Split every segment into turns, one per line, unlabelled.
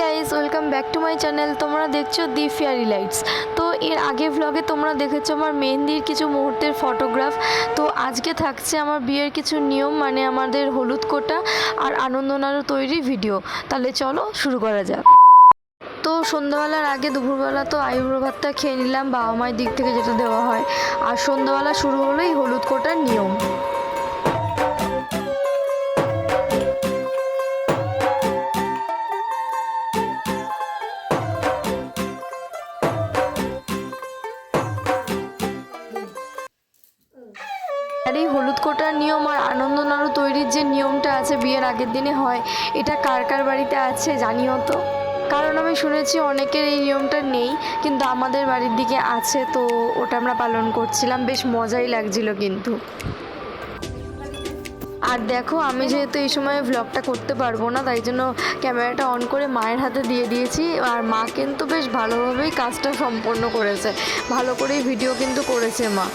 Guys welcome back to my channel তোমরা দেখছ দি fairy lights তো এর আগে ভ্লগে তোমরা দেখেছ আমার মেহেন্দির কিছু মুহূর্তের ফটোগ্রাফ তো আজকে থাকছে আমার বিয়ের কিছু নিয়ম মানে আমাদের হলুদ কোটা আর আনন্দনারও তৈরি ভিডিও তাহলে চলো শুরু করা যাক। তো সন্ধ্যাবেলার আগে দুপুরবেলা তো আইব্রো ভাতটা খেয়ে নিলাম, বাবা মায়ের দিক থেকে যেটা দেওয়া হয়। আর সন্ধ্যাবেলা শুরু হলোই হলুদ কোটার নিয়ম। আর এই হলুদ কোটার নিয়ম আর আনন্দ নাড়ু তৈরির যে নিয়মটা আছে বিয়ের আগের দিনে হয়, এটা কার কার বাড়িতে আছে জানিও তো? কারণ আমি শুনেছি অনেকের এই নিয়মটা নেই, কিন্তু আমাদের বাড়ির দিকে আছে, তো ওটা আমরা পালন করছিলাম, বেশ মজাই লাগছিল কিন্তু। আর দেখো, আমি যেহেতু এই সময় ভ্লগটা করতে পারব না, তাই জন্য ক্যামেরাটা অন করে মায়ের হাতে দিয়ে দিয়েছি, আর মা কিন্তু বেশ ভালোভাবেই কাজটা সম্পন্ন করেছে, ভালো করেই ভিডিও কিন্তু করেছে মা।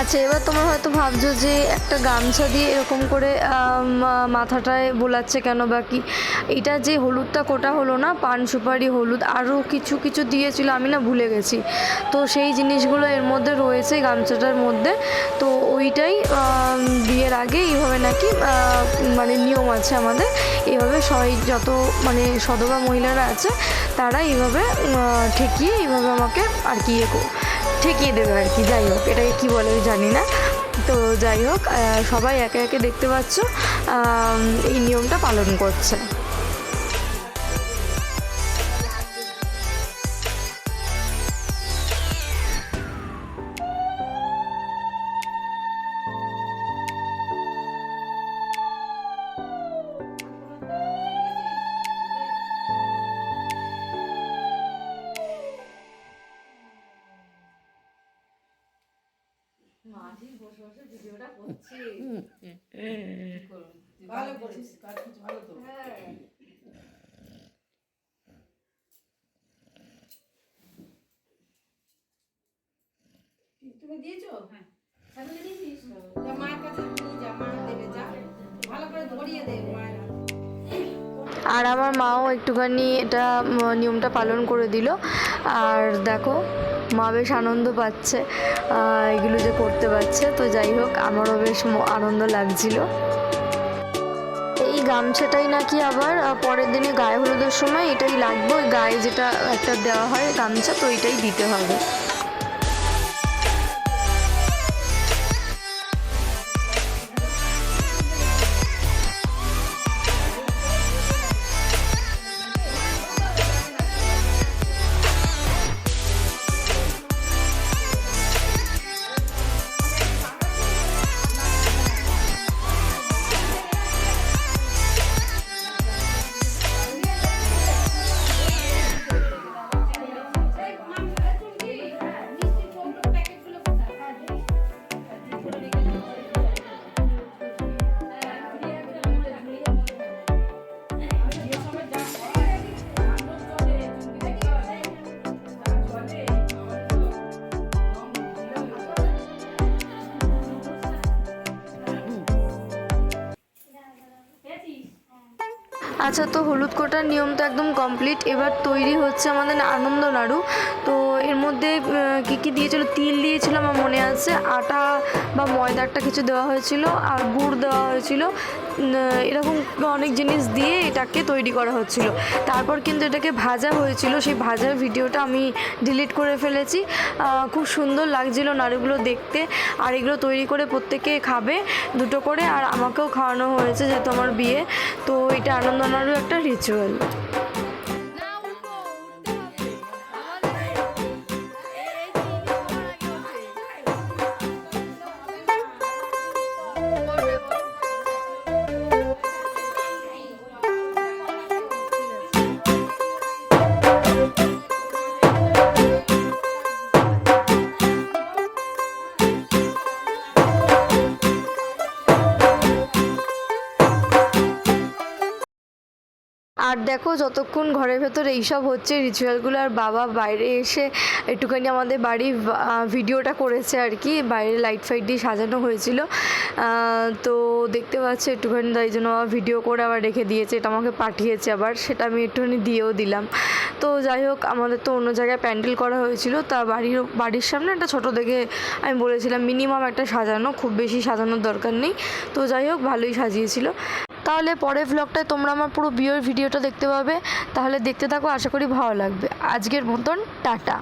আচ্ছা এবার তোমরা হয়তো ভাবছ যে একটা গামছা দিয়ে এরকম করে মাথাটায় বোলাচ্ছে কেন বা কি? এটা যে হলুদটা কোটা হলো না, পান সুপারি হলুদ আরও কিছু কিছু দিয়েছিল, আমি না ভুলে গেছি। তো সেই জিনিসগুলো এর মধ্যে রয়েছে গামছাটার মধ্যে। তো ওইটাই বিয়ের আগে এইভাবে নাকি মানে নিয়ম আছে আমাদের। এইভাবে সবাই যত মানে সদবা মহিলারা আছে, তারা এইভাবে ঠেকিয়ে এইভাবে আমাকে আর কি ইয়ে ঠেকিয়ে দেবে আর কি, যাই হোক, এটাকে কী বলে জানি না। তো যাই হোক সবাই একে একে দেখতে পাচ্ছ এই নিয়মটা পালন করছে।
ভালো করেছিস কাজ কিছু ভালো তো। তুমি দিয়েছ? হ্যাঁ। সামনে মায়ের কাছে নিয়ে যা মা দেবে যা। ভালো করে ধরিয়ে দে মায়ের।
আর আমার মাও একটুখানি এটা নিয়মটা পালন করে দিল। আর দেখো মা বেশ আনন্দ পাচ্ছে এগুলো যে করতে পারছে। তো যাই হোক, আমারও বেশ আনন্দ লাগছিল। এই গামছাটাই নাকি আবার পরের দিনে গায়ে হলুদের সময় এটাই লাগবে। ওই গায়ে যেটা একটা দেওয়া হয় গামছা, তো এটাই দিতে হবে। আচ্ছা তো হলুদ কোটার নিয়ম তো একদম কমপ্লিট এবার তৈরি হচ্ছে আমাদের আনন্দ নাড়ু তো এর মধ্যে কী কী দিয়েছিল, তিল দিয়েছিল, আমার মনে আছে। আটা বা ময়দারটা কিছু দেওয়া হয়েছিল, আর গুড় দেওয়া হয়েছিল। এরকম অনেক জিনিস দিয়ে এটাকে তৈরি করা হচ্ছিল। তারপর কিন্তু এটাকে ভাজা হয়েছিল। সেই ভাজার ভিডিওটা আমি ডিলিট করে ফেলেছি। খুব সুন্দর লাগছিল নাড়ুগুলো দেখতে। আর এগুলো তৈরি করে প্রত্যেকে খাবে, দুটো করে, আর আমাকেও খাওয়ানো হয়েছে যেহেতু আমার বিয়ে। তো এটা আনন্দ নাড়ু একটা রিচুয়াল আর দেখো যতক্ষণ ঘরের ভেতর এইসব হচ্ছে রিচুয়ালগুলো আর বাবা বাইরে এসে একটুখানি আমাদের আহ, ভিডিওটা করেছে আর কি বাইরে লাইট ফাইট দিয়ে সাজানো হয়েছিল। তো দেখতে পাচ্ছি একটুখানি তাই জন্য বাবা ভিডিও করে আবার রেখে দিয়েছে এটা আমাকে পাঠিয়েছে আবার সেটা আমি একটুখানি দিয়েও দিলাম। তো যাই হোক আমাদের তো অন্য জায়গায় প্যান্ডেল করা হয়েছিল তা বাড়ির বাড়ির সামনে একটা ছোটো দেখে আমি বলেছিলাম মিনিমাম একটা সাজানো খুব বেশি সাজানোর দরকার নেই। তো যাই হোক ভালোই সাজিয়েছিল। তাহলে পরের ভ্লগটায় তোমরা আমার পুরো বিয়ের ভিডিওটা দেখতে পাবে। তাহলে দেখতে থাকো, আশা করি ভালো লাগবে। আজকের মতন, টাটা।